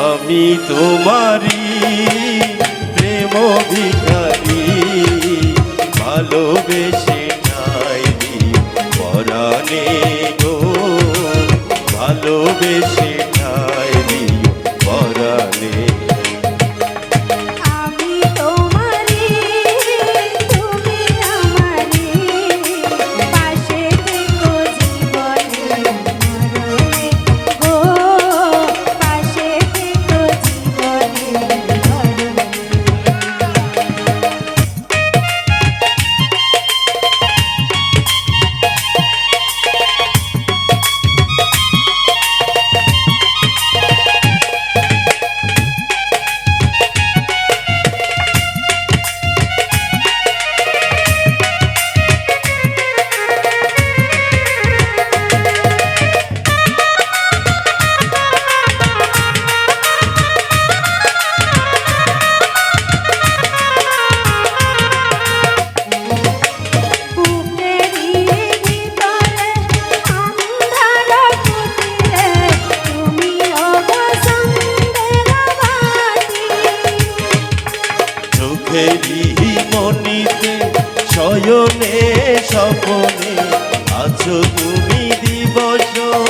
আমি তোমারি প্রেম বিকারি ভালোবেসে চাইনি পরাণে গো ভালোবেসে ফেরি মনিতে শয়নে সপনে আছো তুমি দিবস।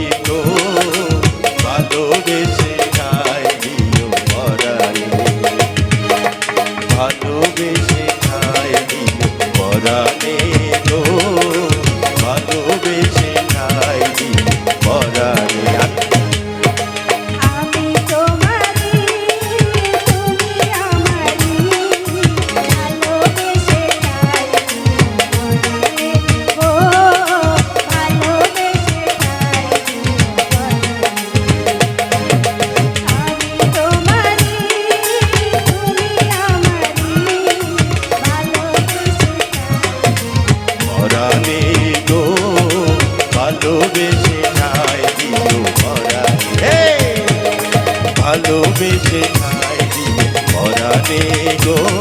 বেঁচে খাই পরানে গো